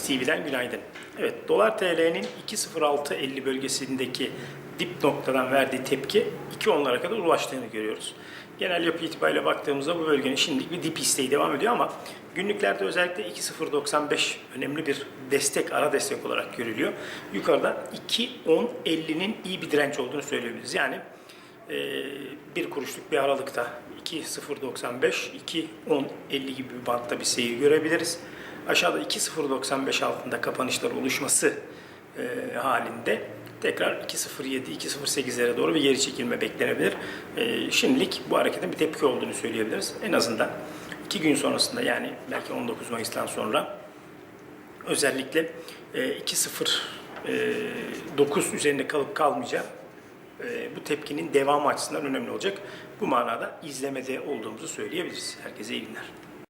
TV'den günaydın. Evet, dolar TL'nin 2.0650 bölgesindeki dip noktadan verdiği tepki 2.10'lara kadar ulaştığını görüyoruz. Genel yapı itibariyle baktığımızda bu bölgenin şimdilik bir dip isteği devam ediyor ama günlüklerde özellikle 2.095 önemli bir destek, ara destek olarak görülüyor. Yukarıda 2.1050'nin iyi bir direnç olduğunu söyleyebiliriz. Yani e, bir kuruşluk bir aralıkta 2.095, 2.1050 gibi bir bantta bir seyir görebiliriz. Aşağıda 2.095 altında kapanışlar oluşması e, halinde tekrar 2.07, 2.08'lere doğru bir geri çekilme beklenebilir. E, şimdilik bu hareketin bir tepki olduğunu söyleyebiliriz. En azından 2 gün sonrasında yani belki 19 Mayıs'tan sonra özellikle e, 2.09 üzerinde kalıp kalmayacağı e, bu tepkinin devamı açısından önemli olacak. Bu manada izlemede olduğumuzu söyleyebiliriz. Herkese iyi günler.